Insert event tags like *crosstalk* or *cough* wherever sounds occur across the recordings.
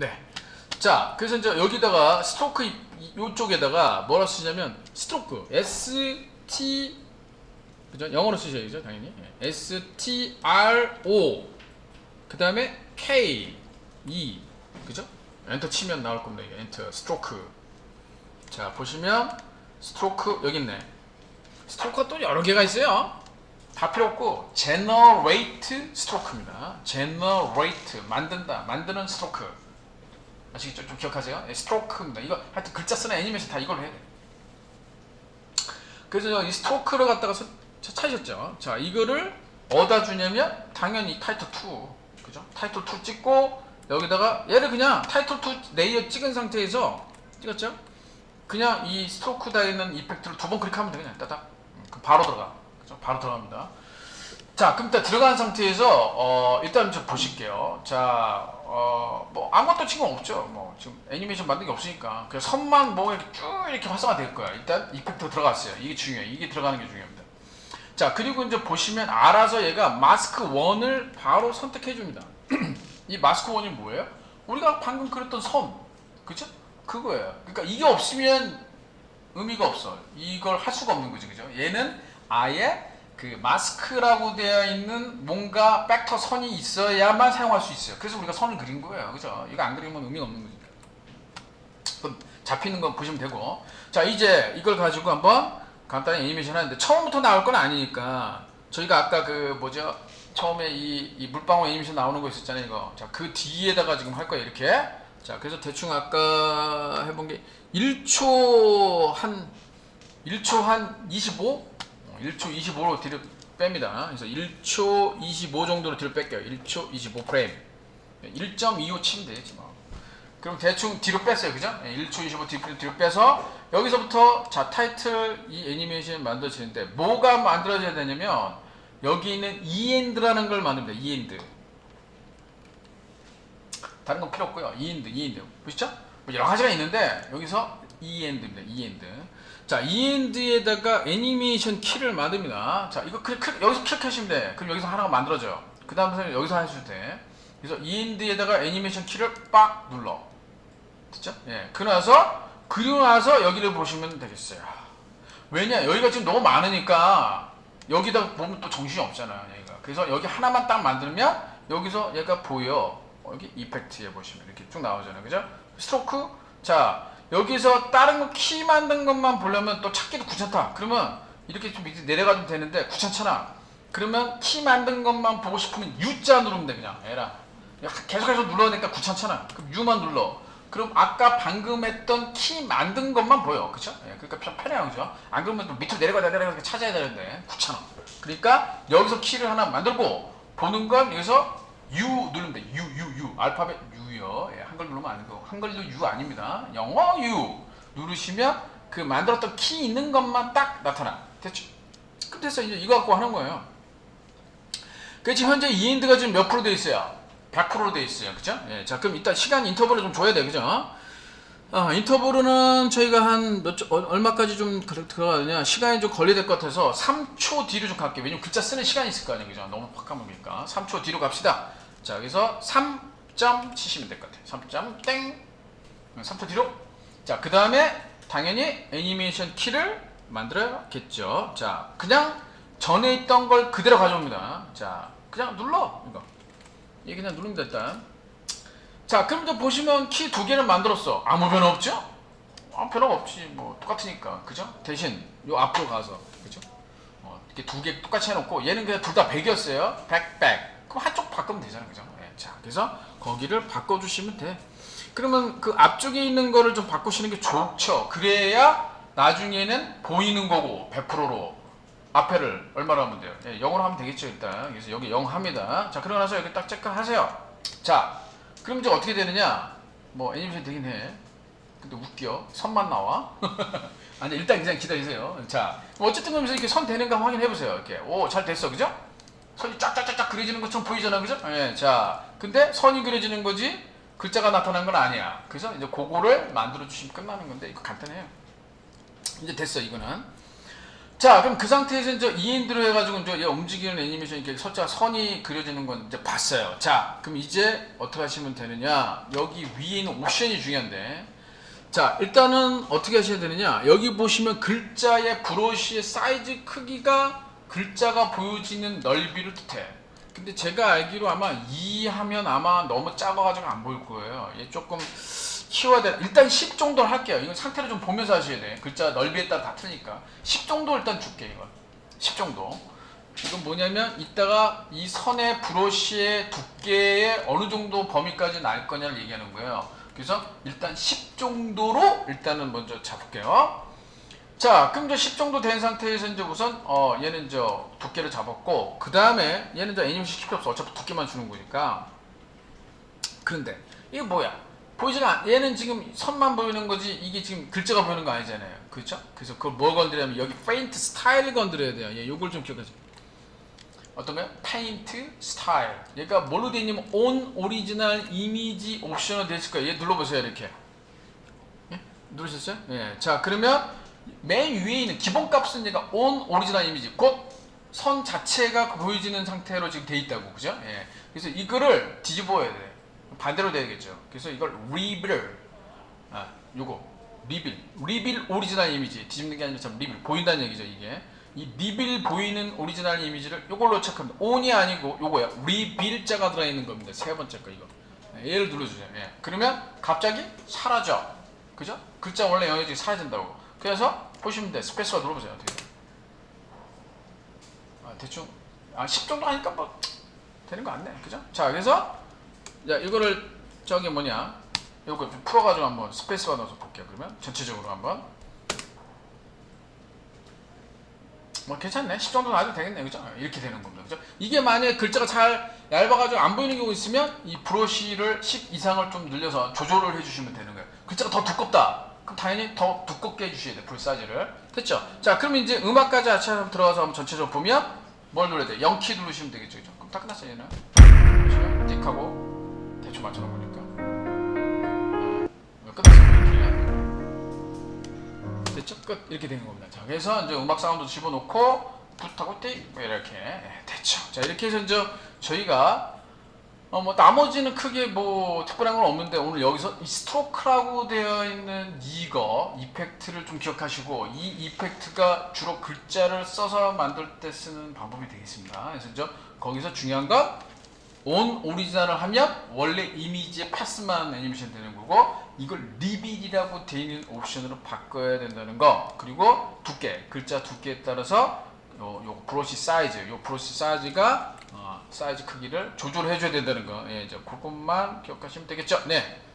네. 자, 그래서 이제 여기다가 스트로크 이- 이- 요쪽에다가 뭐라 쓰냐면 스트로크 S T 그죠? 영어로 쓰셔야죠, 당연히. 예. S T R O 그다음에 K E 그죠? 엔터 치면 나올 겁니다. 이게 엔터 스트로크. 자, 보시면 스트로크 여기 있네. 스트로크가 또 여러 개가 있어요. 다 필요 없고 generate 스트로크입니다. generate 만든다, 만드는 스트로크. 아시겠죠? 좀 기억하세요. 예, 스트로크입니다. 이거 하여튼 글자 쓰는 애니메이션 다 이걸로 해야 돼. 그래서 이 스트로크를 갖다가 서- 차- 찾으셨죠? 자, 이거를 어디다 주냐면 당연히 타이틀 2. 그죠? 타이틀 2 찍고 여기다가 얘를 그냥 타이틀 2 레이어 찍은 상태에서 찍었죠? 그냥 이 스트로크 다 있는 이펙트를 두 번 클릭하면 돼 그냥 따닥. 음, 바로 들어가. 그죠? 바로 들어갑니다. 자, 그럼 일단 들어간 상태에서 어, 일단 좀 보실게요. 자, 어, 뭐 아무것도 친구 없죠. 뭐 지금 애니메이션 만든 게 없으니까 그 선만 뭐 이렇게 쭉 이렇게 활성화 될 거야. 일단 이펙트 들어갔어요. 이게 중요해. 이게 들어가는 게 중요합니다. 자, 그리고 이제 보시면 알아서 얘가 마스크 1을 바로 선택해 줍니다. *clears throat* 이 마스크 1이 뭐예요? 우리가 방금 그렸던 선. 그죠? 그거예요. 그러니까 이게 없으면 의미가 없어. 이걸 할 수가 없는 거지, 그죠? 얘는 아예 그 마스크라고 되어 있는 뭔가 벡터 선이 있어야만 사용할 수 있어요. 그래서 우리가 선을 그린 거예요, 그죠? 이거 안 그리면 의미가 없는 거니까. 그럼 잡히는 거 보시면 되고. 자, 이제 이걸 가지고 한번 간단히 애니메이션 하는데 처음부터 나올 건 아니니까 저희가 아까 그 뭐죠? 처음에 이, 이 물방울 애니메이션 나오는 거 있었잖아요, 이거. 자, 그 뒤에다가 지금 할 거예요, 이렇게. 자, 그래서 대충 아까 해본 게 1초 한 1초 한 25? 어, 1초 25로 뒤로 뺍니다. 그래서 1초 25 정도로 뒤로 뺄게요. 1초 25 프레임. 1.25 치면 되지 뭐. 그럼 대충 뒤로 뺐어요. 그죠? 예, 1초 25 뒤로, 뒤로 빼서 여기서부터 자 타이틀 이 애니메이션이 만들어지는데 뭐가 만들어져야 되냐면 여기 있는 이엔드라는 걸 만듭니다. 이엔드. 다른 건 필요 없고요. 이엔드, 이엔드. 보시죠? 뭐 여러 가지가 있는데 여기서 이엔드입니다. 이엔드. 자, 이엔드에다가 애니메이션 키를 만듭니다. 자, 이거 클릭, 클릭- 여기서 클릭하시면 돼. 그럼 여기서 하나가 만들어져요. 그 다음에 여기서 하셔도 돼. 그래서 이엔드에다가 애니메이션 키를 빡 눌러. 됐죠? 예. 그러나서 그리고 나서 여기를 보시면 되겠어요. 왜냐? 여기가 지금 너무 많으니까 여기다 보면 또 정신이 없잖아요. 얘가. 그래서 여기 하나만 딱 만들면 여기서 얘가 보여. 어, 여기 이펙트에 보시면 이렇게 쭉 나오잖아요. 그죠? 스트로크. 자, 여기서 다른 거 키 만든 것만 보려면 또 찾기도 귀찮다. 그러면 이렇게 좀 밑에 내려가도 되는데 귀찮잖아. 그러면 키 만든 것만 보고 싶으면 U자 누르면 돼 그냥 에라. 계속해서 눌러야 되니까 귀찮잖아. 그럼 U만 눌러. 그럼 아까 방금 했던 키 만든 것만 보여. 그쵸? 예, 그러니까 편- 편해요. 그죠? 안 그러면 또 밑으로 내려가다 내려가다 찾아야 되는데 귀찮아. 그러니까 여기서 키를 하나 만들고 보는 건 여기서 U 누르면 돼. U. 알파벳 U요. 예, 한글 누르면 안 되고. 한글도 U 아닙니다. 영어 U. 누르시면 그 만들었던 키 있는 것만 딱 나타나. 됐죠? 그럼 됐어. 이제 이거 갖고 하는 거예요. 그 지금 현재 이엔드가 지금 몇 프로 돼 있어요? 100%로 돼 있어요. 그죠? 예, 자, 그럼 일단 시간 인터벌을 좀 줘야 돼. 그죠? 아, 인터벌은 저희가 한 몇, 초- 어, 얼마까지 좀 들- 들어가느냐. 시간이 좀 걸려야 될 것 같아서 3초 뒤로 좀 갈게요. 왜냐면 글자 쓰는 시간이 있을 거 아니에요. 그죠? 너무 확 까먹으니까. 3초 뒤로 갑시다. 자, 여기서 3 점 치시면 될 것 같아요. 3점 땡. 3초 뒤로. 자, 그 다음에 당연히 애니메이션 키를 만들어야겠죠. 자, 그냥 전에 있던 걸 그대로 가져옵니다. 자, 그냥 눌러. 이거. 이 그냥 누릅니다, 일단. 자, 그럼 이제 보시면 키 두 개를 만들었어. 아무 변화 없죠? 아무 변화가 없지. 뭐, 똑같으니까. 그죠? 대신, 요 앞으로 가서. 그죠? 어, 이렇게 두 개 똑같이 해놓고, 얘는 그냥 둘 다 100이었어요. 100, 100. 그럼 한쪽 바꾸면 되잖아요. 그죠? 예, 자, 그래서 거기를 바꿔주시면 돼. 그러면 그 앞쪽에 있는 거를 좀 바꾸시는 게 좋죠. 그래야 나중에는 보이는 거고, 100%로. 앞에를 얼마로 하면 돼요? 예, 0으로 하면 되겠죠, 일단. 그래서 여기 0 합니다. 자, 그러고 나서 여기 딱 체크하세요. 자, 그럼 이제 어떻게 되느냐? 뭐, 애니메이션 되긴 해. 근데 웃겨. 선만 나와. *laughs* 아니, 일단 그냥 기다리세요. 자, 뭐 어쨌든 그러면서 이렇게 선 되는 거 확인해 보세요. 이렇게. 오, 잘 됐어. 그죠? 선이 쫙쫙쫙쫙 그려지는 것처럼 보이잖아. 그죠? 예, 자, 근데 선이 그려지는 거지, 글자가 나타난 건 아니야. 그래서 이제 그거를 만들어 주시면 끝나는 건데, 이거 간단해요. 이제 됐어, 이거는. 자, 그럼 그 상태에서 이제 이엔드로 해가지고 이제 얘 움직이는 애니메이션 이렇게 살짝 선이 그려지는 건 이제 봤어요. 자, 그럼 이제 어떻게 하시면 되느냐? 여기 위에 있는 옵션이 중요한데. 자, 일단은 어떻게 하셔야 되느냐? 여기 보시면 글자의 브러쉬의 사이즈 크기가 글자가 보여지는 넓이를 뜻해. 근데 제가 알기로 아마 2 하면 아마 너무 작아가지고 안 보일 거예요. 얘 조금 키워야 돼. 일단 10 정도는 할게요. 이건 상태를 좀 보면서 하셔야 돼. 글자 넓이에 따라 다 틀리니까. 10 정도 일단 줄게, 이건. 10 정도. 이건 뭐냐면, 이따가 이 선의 브러쉬의 두께의 어느 정도 범위까지 날 거냐를 얘기하는 거예요. 그래서 일단 10 정도로 일단은 먼저 잡을게요. 자, 그럼 이제 10 정도 된 상태에서 이제 우선 어 얘는 저 두께를 잡았고 그 다음에 얘는 저 애니메이션 시킬 필요 없어 어차피 두께만 주는 거니까 그런데 이게 뭐야 보이지가 않 얘는 지금 선만 보이는 거지 이게 지금 글자가 보이는 거 아니잖아요 그렇죠? 그래서 그걸 뭘 건드리냐면 여기 페인트 스타일을 건드려야 돼요 얘 요걸 좀 기억하세요 어떤 거요? 페인트 스타일 얘가 뭘로 되어 있냐면 온 오리지널 이미지 옵션으로 되어 있을 거예요 얘 눌러보세요 이렇게 예? 누르셨어요? 예. 자 그러면 맨 위에 있는 기본 값은 얘가 on 오리지널 이미지 곧 선 자체가 보여지는 상태로 지금 돼 있다고 그죠? 예. 그래서 이거를 뒤집어야 돼. 반대로 돼야겠죠. 그래서 이걸 리빌 아 요거 리빌 리빌 오리지널 이미지 뒤집는 게 아니라 참 리빌 보인다는 얘기죠 이게. 이 리빌 보이는 오리지널 이미지를 요걸로 체크합니다. on이 아니고 요거야. 리빌자가 들어있는 겁니다. 세 번째 거 이거. 예, 얘를 눌러주세요. 예. 그러면 갑자기 사라져. 그죠? 글자 원래 영역이 사라진다고. 그래서 보시면 돼. 스페이스바 눌러보세요. 어떻게. 아, 대충 아, 10 정도 하니까 뭐 되는 거 같네. 그죠? 자, 그래서 자, 이거를 저기 뭐냐? 요거 좀 풀어 가지고 한번 스페이스바 넣어서 볼게요. 그러면 전체적으로 한번 뭐 괜찮네. 10 정도는 아주 되겠네. 그죠? 이렇게 되는 겁니다. 그죠? 이게 만약에 글자가 잘 얇아 가지고 안 보이는 경우 있으면 이 브러쉬를 10 이상을 좀 늘려서 조절을 해 주시면 되는 거예요. 글자가 더 두껍다. 그럼 당연히 더 두껍게 해주셔야 돼요. 불 사이즈를. 됐죠? 자, 그럼 이제 음악까지 아차 들어가서 한번 전체적으로 보면 뭘 눌러야 돼? 0키 누르시면 되겠죠. 그죠? 그럼 다 끝났어요, 얘는. 보시면 띡하고 대충 맞춰놓으니까. 어, 끝났어요. 이렇게. 됐죠? 끝. 이렇게 되는 겁니다. 자, 그래서 이제 음악 사운드 집어넣고 붓하고 띡 이렇게 예, 됐죠. 자, 이렇게 해서 이제 저희가 어, 뭐 나머지는 크게 뭐 특별한 건 없는데 오늘 여기서 이 스트로크라고 되어 있는 이거 이펙트를 좀 기억하시고 이 이펙트가 주로 글자를 써서 만들 때 쓰는 방법이 되겠습니다. 그래서 이제 거기서 중요한 건 온 오리지널을 하면 원래 이미지의 패스만 애니메이션 되는 거고 이걸 리빌이라고 되어 있는 옵션으로 바꿔야 된다는 거 그리고 두께 글자 두께에 따라서 요, 요 브러쉬 사이즈 요 브러쉬 사이즈가 어, 사이즈 크기를 조절해 줘야 된다는 거 예, 이제 그것만 기억하시면 되겠죠 네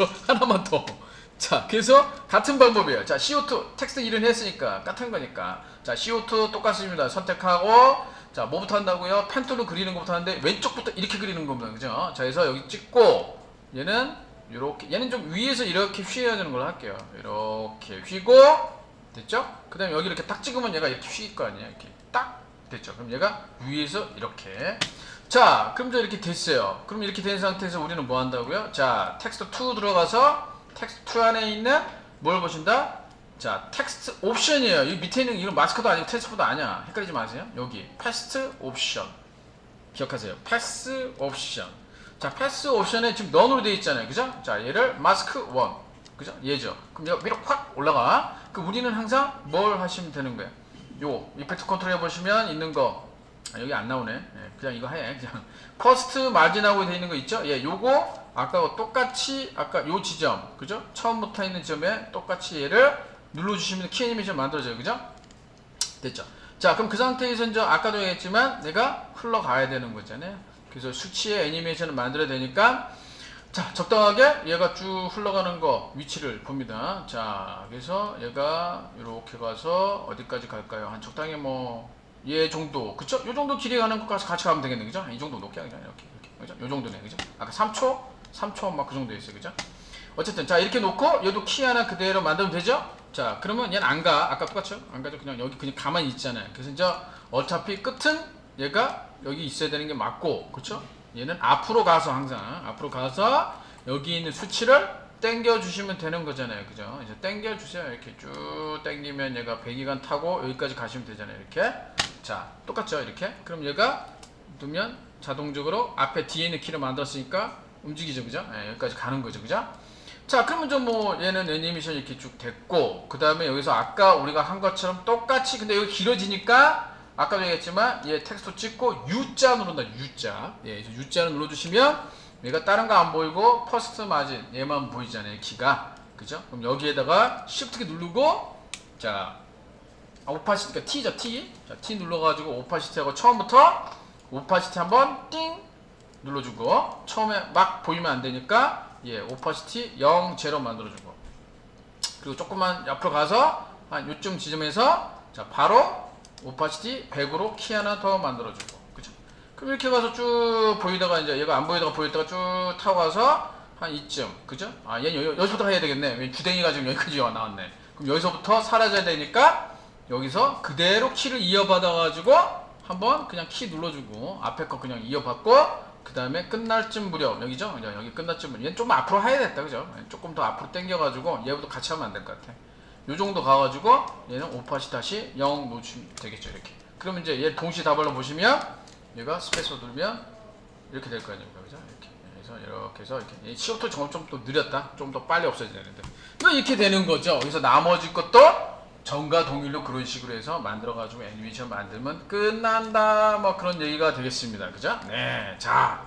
또 하나만 더. *laughs* 자, 그래서 같은 방법이에요. 자, CO2 텍스트 일은 했으니까 같은 거니까. 자, CO2 똑같습니다. 선택하고 자, 뭐부터 한다고요? 펜툴로 그리는 것부터 하는데 왼쪽부터 이렇게 그리는 겁니다. 그죠? 자, 그래서 여기 찍고 얘는 이렇게 얘는 좀 위에서 이렇게 휘어야 되는 걸로 할게요. 이렇게 휘고 됐죠? 그 다음에 여기 이렇게 딱 찍으면 얘가 이렇게 휘일 거 아니에요. 이렇게 딱 됐죠? 그럼 얘가 위에서 이렇게 자, 그럼 저 이렇게 됐어요. 그럼 이렇게 된 상태에서 우리는 뭐 한다고요? 자, 텍스트 2 들어가서 텍스트 2 안에 있는 뭘 보신다? 자, 텍스트 옵션이에요. 이 밑에 있는 이건 마스크도 아니고 텍스트도 아니야. 헷갈리지 마세요. 여기 패스트 옵션. 기억하세요. 패스 옵션. 자, 패스 옵션에 지금 넌으로 되어 있잖아요. 그죠? 자, 얘를 마스크 1. 그죠? 얘죠. 그럼 얘가 위로 확 올라가. 그 우리는 항상 뭘 하시면 되는 거예요? 요 이펙트 컨트롤 해보시면 있는 거 아, 여기 안 나오네. 예, 그냥 이거 해. 그냥 퍼스트 마진하고 되어 있는 거 있죠? 예, 요거 아까 똑같이 아까 요 지점 그죠? 처음부터 있는 지점에 똑같이 얘를 눌러주시면 키 애니메이션 만들어져요. 그죠? 됐죠? 자, 그럼 그 상태에서 이제 아까도 얘기했지만 내가 흘러가야 되는 거잖아요. 그래서 수치의 애니메이션을 만들어야 되니까 자, 적당하게 얘가 쭉 흘러가는 거 위치를 봅니다. 자, 그래서 얘가 이렇게 가서 어디까지 갈까요? 한 적당히 뭐 얘 정도, 그쵸? 요 정도 길이 가는 것까지 같이 가면 되겠네, 그죠? 이 정도 높게 하기 이렇게, 이렇게, 그죠? 요 정도네, 그죠? 아까 3초, 3초 막 그 정도 있어요, 그죠? 어쨌든 자 이렇게 놓고 얘도 키 하나 그대로 만들면 되죠? 자 그러면 얘는 안 가. 아까 똑같죠? 안 가죠? 그냥 여기 그냥 가만히 있잖아요. 그래서 이제 어차피 끝은 얘가 여기 있어야 되는 게 맞고, 그렇죠? 얘는 앞으로 가서 항상 앞으로 가서 여기 있는 수치를 당겨 주시면 되는 거잖아요. 그죠? 이제 당겨 주세요. 이렇게 쭉 당기면 얘가 배기관 타고 여기까지 가시면 되잖아요. 이렇게. 자, 똑같죠? 이렇게. 그럼 얘가 두면 자동적으로 앞에 뒤에 있는 키를 만들었으니까 움직이죠. 그죠? 예, 여기까지 가는 거죠. 그죠? 자, 그러면 좀 뭐 얘는 애니메이션 이렇게 쭉 됐고 그 다음에 여기서 아까 우리가 한 것처럼 똑같이 근데 여기 길어지니까 아까도 얘기했지만 얘 텍스트 찍고 U자 누른다. U자. 예, U자를 눌러 주시면 얘가 다른 거 안 보이고 퍼스트 마진 얘만 보이잖아요. 키가. 그죠? 그럼 여기에다가 Shift 키 누르고 자, 오파시티가 T죠, T. 자, T 눌러가지고 오파시티하고 처음부터 오파시티 한번 띵 눌러주고 처음에 막 보이면 안 되니까 예, 오파시티 0, 0 만들어주고 그리고 조금만 옆으로 가서 한 요쯤 지점에서 자 바로 오파시티 100으로 키 하나 더 만들어주고 그죠? 그럼 이렇게 가서 쭉 보이다가 이제 얘가 안 보이다가 보였다가 쭉 타고 가서 한 이쯤 그죠? 아얘 여, 여기서부터 해야 되겠네 왜 주댕이가 지금 여기까지 와 나왔네 그럼 여기서부터 사라져야 되니까 여기서 그대로 키를 이어받아 가지고 한번 그냥 키 눌러주고 앞에 거 그냥 이어받고 그 다음에 끝날 쯤 무렵 여기죠? 여기 끝날 쯤 무렵 얘는 좀 앞으로 해야겠다 그죠? 조금 더 앞으로 당겨가지고 얘부터 같이 하면 안 될 것 같아 요 정도 가가지고 얘는 오파시 다시 0 놓으시면 되겠죠 이렇게. 그러면 이제 얘 동시에 다 발라 보시면 얘가 스페이스 누르면 이렇게 될 거 아닙니까? 그죠? 이렇게. 해서 이렇게 해서 이렇게. 시간도 점점 또 느렸다. 좀 더 빨리 뭐 이렇게 되는 거죠. 그래서 나머지 것도 정과 동일로 그런 식으로 해서 만들어 가지고 애니메이션 만들면 끝난다. 뭐 그런 얘기가 되겠습니다. 그죠? 네자